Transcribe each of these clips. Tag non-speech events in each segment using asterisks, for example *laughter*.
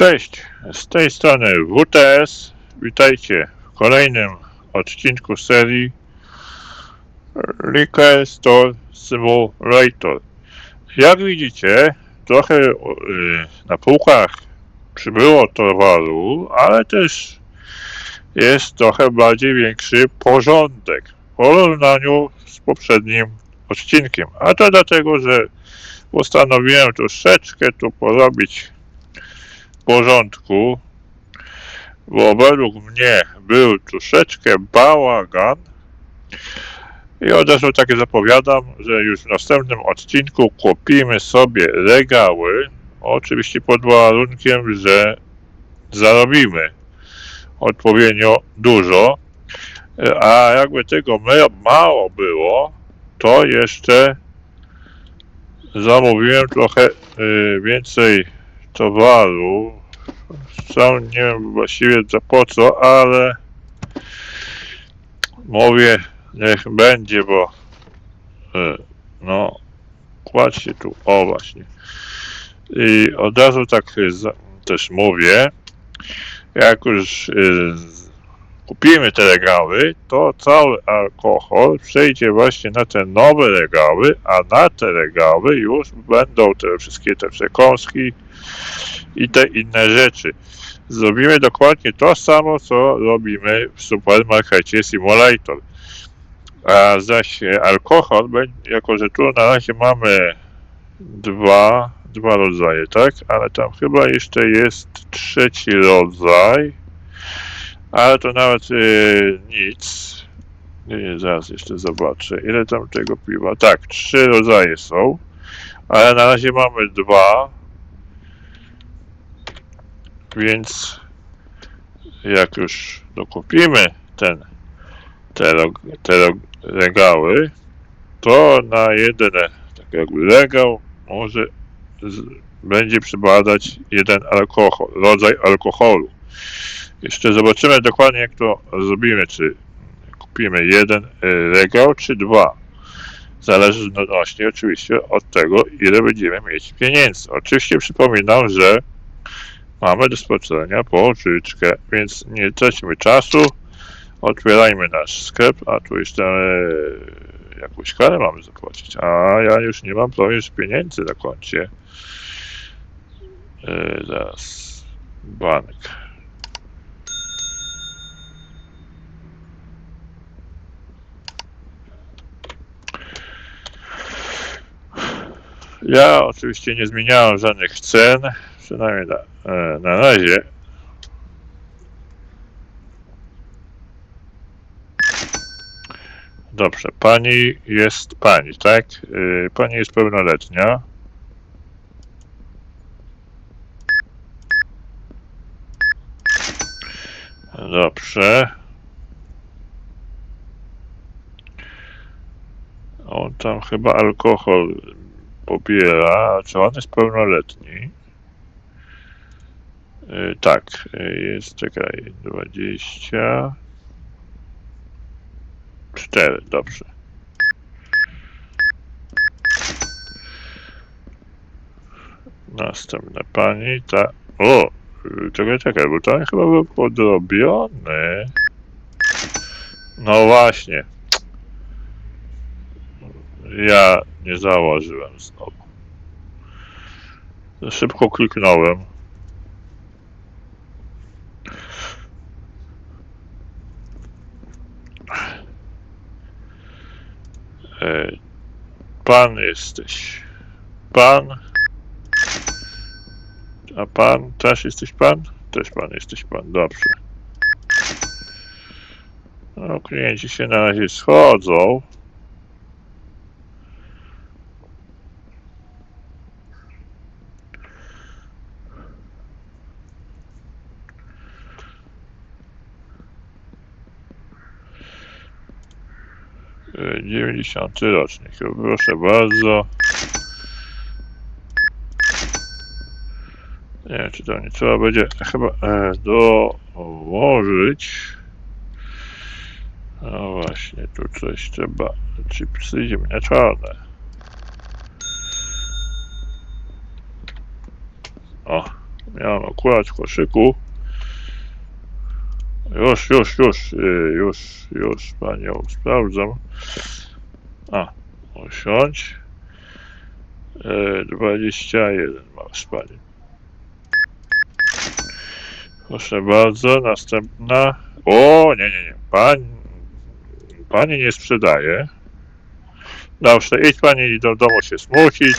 Cześć, z tej strony WTS. Witajcie w kolejnym odcinku serii Liquor Store Simulator. Jak widzicie, trochę y, na półkach przybyło towaru, ale też jest trochę bardziej większy porządek w porównaniu z poprzednim odcinkiem. A to dlatego, że postanowiłem troszeczkę tu porobić porządku, bo według mnie był troszeczkę bałagan. I od razu takie zapowiadam, że już w następnym odcinku kupimy sobie regały, oczywiście pod warunkiem, że zarobimy odpowiednio dużo, a jakby tego ma- mało było, to jeszcze zamówiłem trochę y, więcej towaru. Sam nie wiem właściwie za po co, ale mówię, niech będzie, bo y, no, kładźcie tu, o właśnie. I od razu tak też mówię, jak już y, kupimy te regały, to cały alkohol przejdzie właśnie na te nowe regały, a na te regały już będą te wszystkie te przekąski i te inne rzeczy. Zrobimy dokładnie to samo, co robimy w supermarkecie Simulator. A zaś alkohol, jako że tu na razie mamy dwa, dwa rodzaje, tak? Ale tam chyba jeszcze jest trzeci rodzaj. Ale to nawet y, nic. Nie, zaraz jeszcze zobaczę. Ile tam tego piwa? Tak, trzy rodzaje są. Ale na razie mamy dwa. Więc jak już dokupimy ten, te, te regały, to na jeden tak jakby regał może z, będzie przybadać jeden alkohol, rodzaj alkoholu. Jeszcze zobaczymy dokładnie jak to zrobimy, czy kupimy jeden regał, czy dwa. Zależy no właśnie oczywiście od tego, ile będziemy mieć pieniędzy. Oczywiście przypominam, że mamy do spłacenia pożyczkę, więc nie traćmy czasu, otwierajmy nasz sklep, a tu jeszcze e, jakąś karę mamy zapłacić, a ja już nie mam prawie pieniędzy na koncie. E, zaraz, bank. Ja oczywiście nie zmieniałem żadnych cen, przynajmniej na, e, na razie. Dobrze, pani jest pani, tak? Y, Pani jest pełnoletnia. Dobrze. On tam chyba alkohol pobiera, czy on jest pełnoletni? Y, tak, y, jest, czekaj, 20. 4, dobrze. Następna pani, ta. O! Czekaj, czekaj, bo to chyba był podrobiony. No właśnie. Ja nie założyłem znowu. Szybko kliknąłem. Pan jesteś. Pan. A pan też jesteś pan? Też pan jesteś pan, dobrze. No, klienci się na razie schodzą. E, 90 rocznik, proszę bardzo. Nie czy to nie trzeba będzie chyba e, dołożyć. No właśnie, tu coś trzeba. Chipsy ziemniaczane. O, miałem akurat w koszyku. Już, już, już, y, już, już panią sprawdzam. A, usiądź. E, 21 masz pani. Proszę bardzo, następna. O, nie, nie, nie. Pani, pani nie sprzedaje. Dobrze, idź pani do domu się smucić.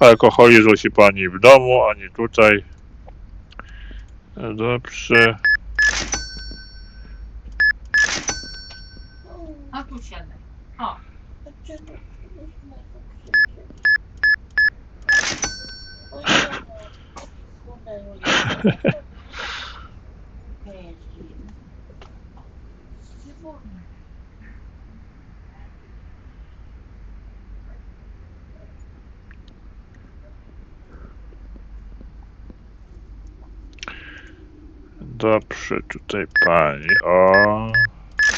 Alkoholizmu się pani w domu, ani tutaj. Dobrze. A tu siadaj. O, Dobrze, tutaj pani. O,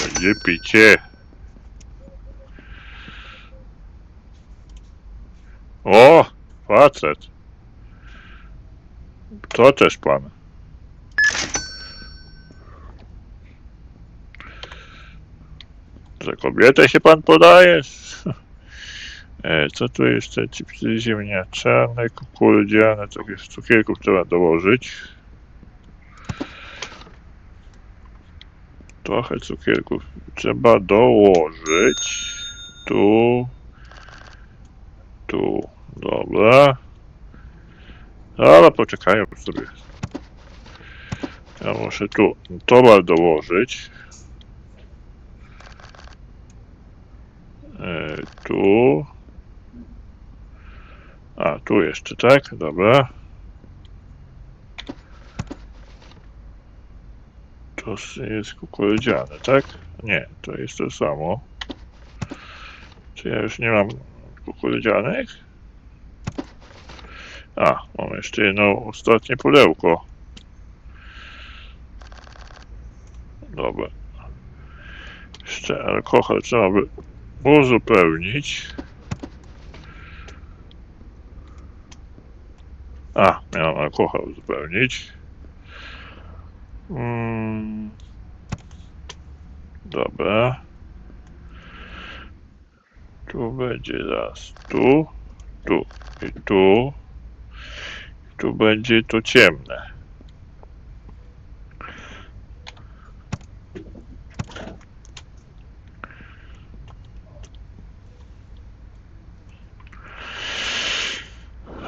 będzie picie. O, facet. To też pan. Za kobietę się pan podajesz? *laughs* E, co tu jeszcze? Chipsy ziemniaczane, kukurydziane, cukierków trzeba dołożyć. Trochę cukierków trzeba dołożyć. Tu. Tu. Dobra. Ale poczekają sobie. Ja muszę tu towar dołożyć. E, tu. A, tu jeszcze, tak? Dobra. To jest kukurydziane, tak? Nie, to jest to samo. Czy ja już nie mam kukurydzianek? A, mam jeszcze jedno ostatnie pudełko. Dobra. Jeszcze alkohol trzeba by uzupełnić. A, miałem alkohol uzupełnić. Mm. Dobra. Tu będzie raz tu, tu i tu. Tu będzie to ciemne.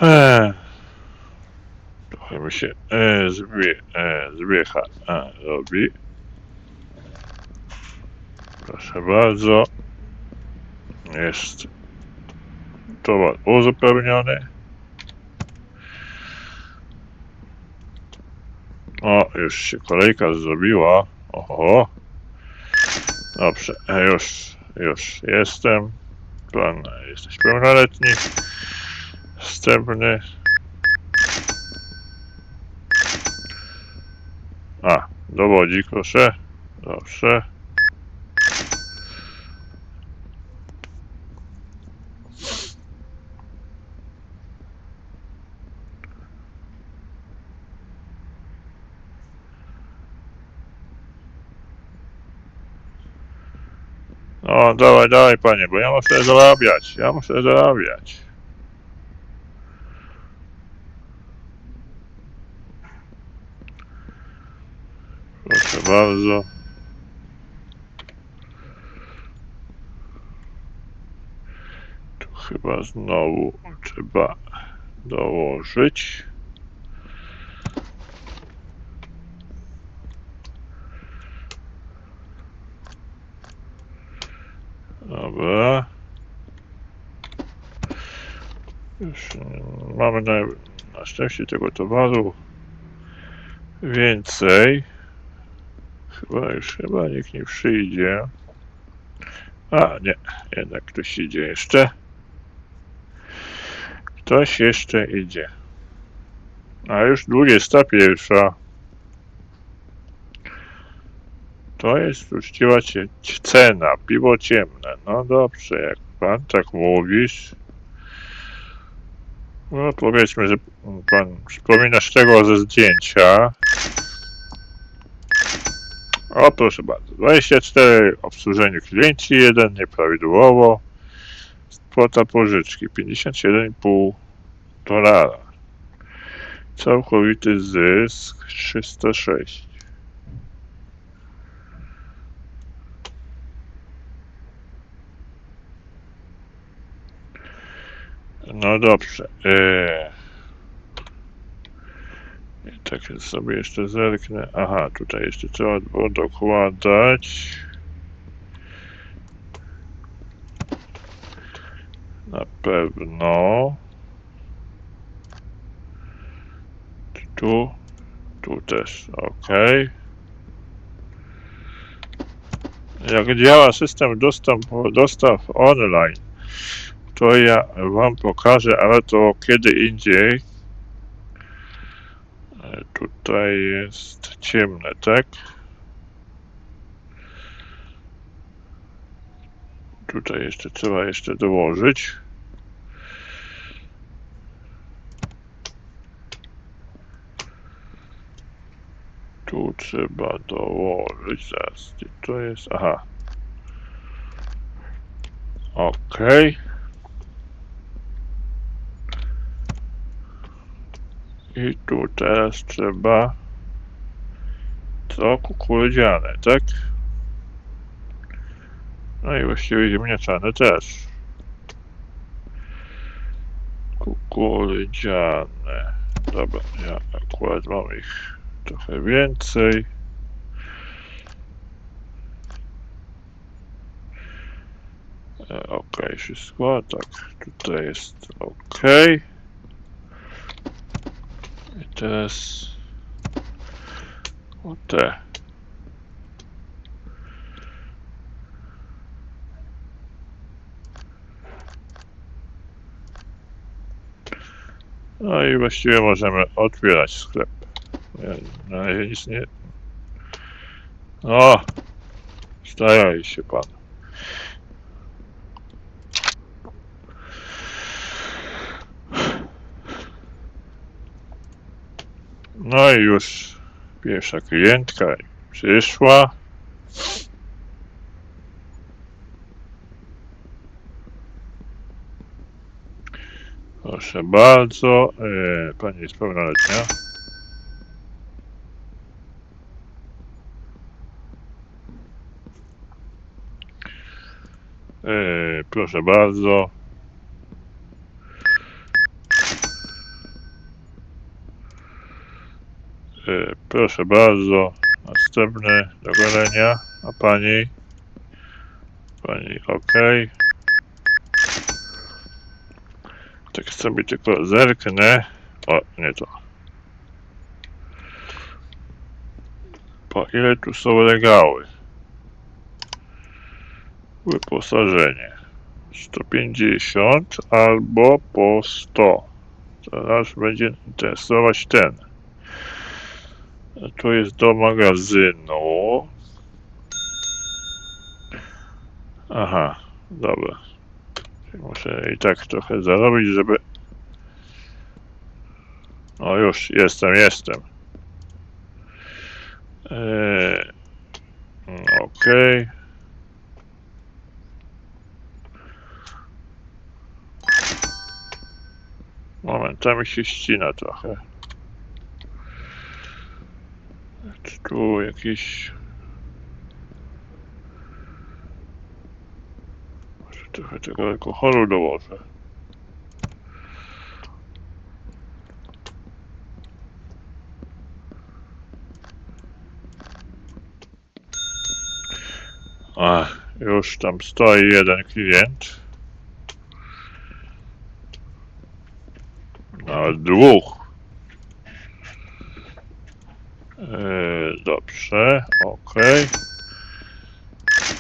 Eee. Trochę mi się e, zwie, e, zwiecha e, robi. Proszę bardzo. Jest towar uzupełniony. O, już się kolejka zrobiła. Oho. Dobrze, e, już, już jestem. Pan, jesteś pełnoletni. Wstępny. A, dowodzik, proszę. Dobrze. No, dawaj, dawaj, panie, bo ja muszę zarabiać. Ja muszę zarabiać. Proszę bardzo. Tu chyba znowu trzeba dołożyć. Dobra. Już mm, mamy na, na szczęście tego towaru więcej. Chyba już chyba nikt nie przyjdzie. A nie, jednak ktoś idzie jeszcze. Ktoś jeszcze idzie. A już 21. To jest uczciwa cena, piwo ciemne. No dobrze, jak pan tak mówisz. No powiedzmy, że pan przypomina z tego ze zdjęcia. O, proszę bardzo. 24 obsłużeniu klienci, jeden nieprawidłowo. Kwota pożyczki 51,5 dolara. Całkowity zysk 306. No dobrze. Eee. Tak sobie jeszcze zerknę. Aha, tutaj jeszcze trzeba było dokładać. Na pewno. Tu, tu też, ok. Jak działa system dostaw online, to ja wam pokażę, ale to kiedy indziej. E, Tutaj jest ciemne, tak? Tutaj jeszcze trzeba jeszcze dołożyć. Tu trzeba dołożyć, zaraz, to jest? Aha. Okej. I tu teraz trzeba co kukurydziane, tak? No i właściwie ziemniaczane też. Kukurydziane. Dobra, ja akurat mam ich trochę więcej. E, Ok, wszystko, tak, tutaj jest ok. Teraz o te. No i właściwie możemy otwierać sklep. Ja na razie nic nie... O! Staraj się pan. No i już pierwsza klientka przyszła. Proszę bardzo, e, pani jest pełnoletnia. E, proszę bardzo. Proszę bardzo. Następne do golenia. A pani? Pani ok. Tak sobie tylko zerknę. O, nie to. Po ile tu są regały? Wyposażenie. 150 albo po 100. Teraz będzie interesować ten. Tu jest do magazynu. Aha, dobra. Muszę i tak trochę zarobić, żeby... O już, jestem, jestem. Eee, Okej. Momentami się ścina trochę. Czy tu jakiś... Może trochę tego alkoholu dołożę. A, już tam stoi jeden klient. Nawet dwóch. Yy, dobrze, okej.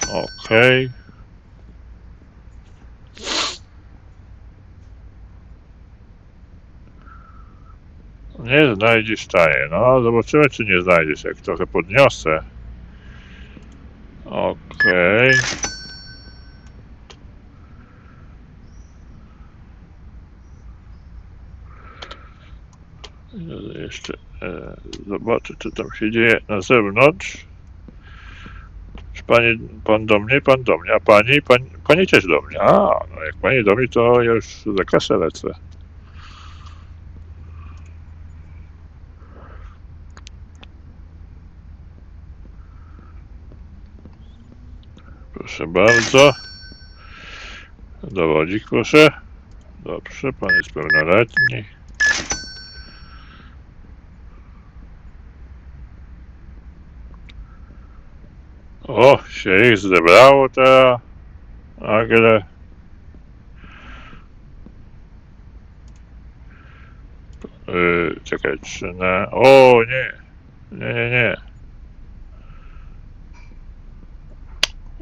Okej. Nie znajdziesz taje. No, zobaczymy, czy nie znajdziesz, jak trochę podniosę. Okej. E, Jeszcze zobaczę, co tam się dzieje na zewnątrz. Czy pani, pan do mnie, pan do mnie, a pani, pani, pani też do mnie. A, no jak pani do mnie, to ja już za kasę lecę. Proszę bardzo. Dowodzik proszę. Dobrze, pan jest pełnoletni. O, się ich zebrało teraz. Nagle. Yy, czekaj, czy na... O, nie. Nie, nie, nie.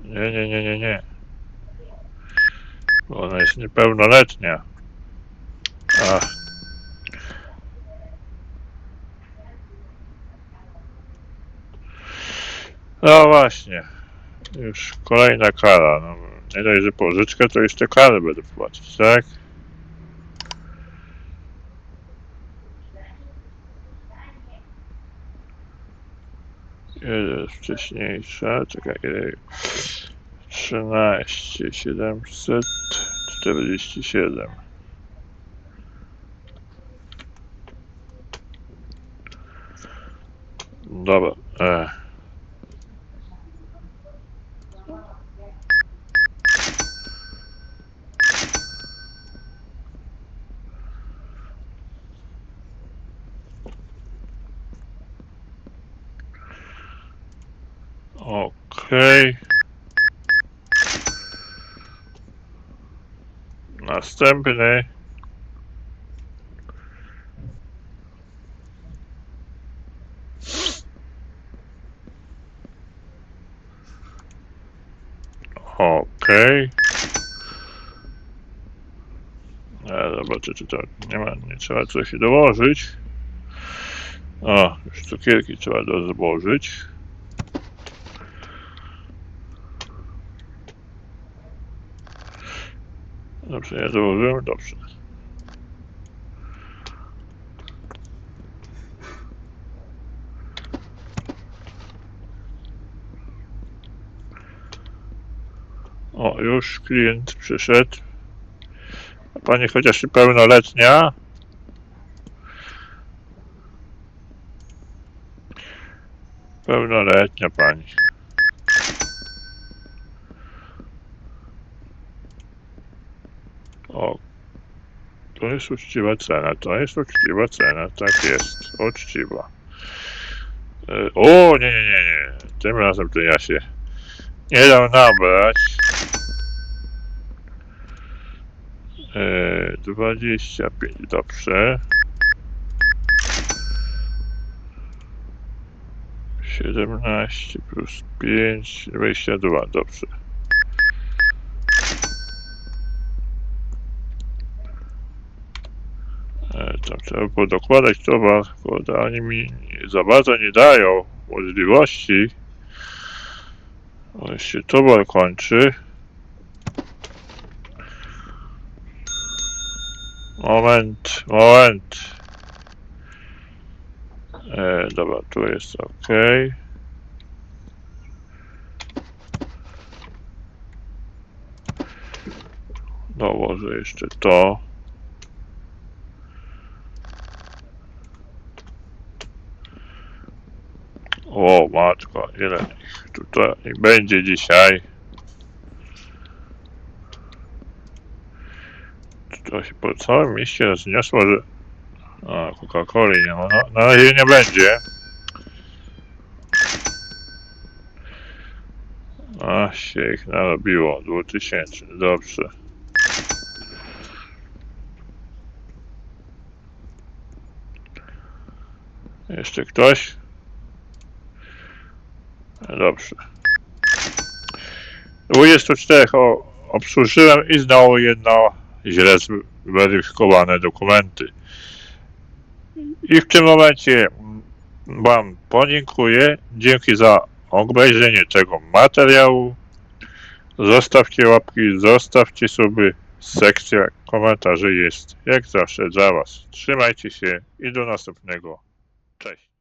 Nie, nie, nie, nie, nie. Bo ona jest niepełnoletnia. A. No właśnie. Już kolejna kara. No, nie dość, że pożyczkę, to jeszcze karę będę płacić, tak? Ile wcześniejsza? Czekaj, ile? 13 747. Dobra. E. Okej. Następny. Okej. Okay. Zobaczę, czy to nie ma, nie trzeba coś dołożyć. O, już cukierki trzeba do Dobrze, ja dołożyłem, dobrze. O, już klient przyszedł. Pani chociaż pełnoletnia? Pełnoletnia pani. O, to jest uczciwa cena, to jest uczciwa cena, tak jest, uczciwa. E, O, nie, nie, nie, nie, tym razem to ja się nie dam nabrać. E, 25, dobrze. 17 plus 5, 22, dobrze. E, Tam trzeba było dokładać towar, bo oni mi za bardzo nie dają możliwości. Już się towar kończy. Moment, moment. E, dobra, tu jest ok. Dołożę jeszcze to. O matko, ile ich tutaj będzie dzisiaj. To się po całym mieście rozniosło, że... A, Coca-Coli nie ma. No, na razie nie będzie. A, się ich narobiło. 2000, dobrze. Jeszcze ktoś? Dobrze. 24 o, obsłużyłem i znowu jedno źle zweryfikowane dokumenty. I w tym momencie Wam podziękuję. Dzięki za obejrzenie tego materiału. Zostawcie łapki, zostawcie suby, Sekcja komentarzy jest jak zawsze dla Was. Trzymajcie się i do następnego. Cześć.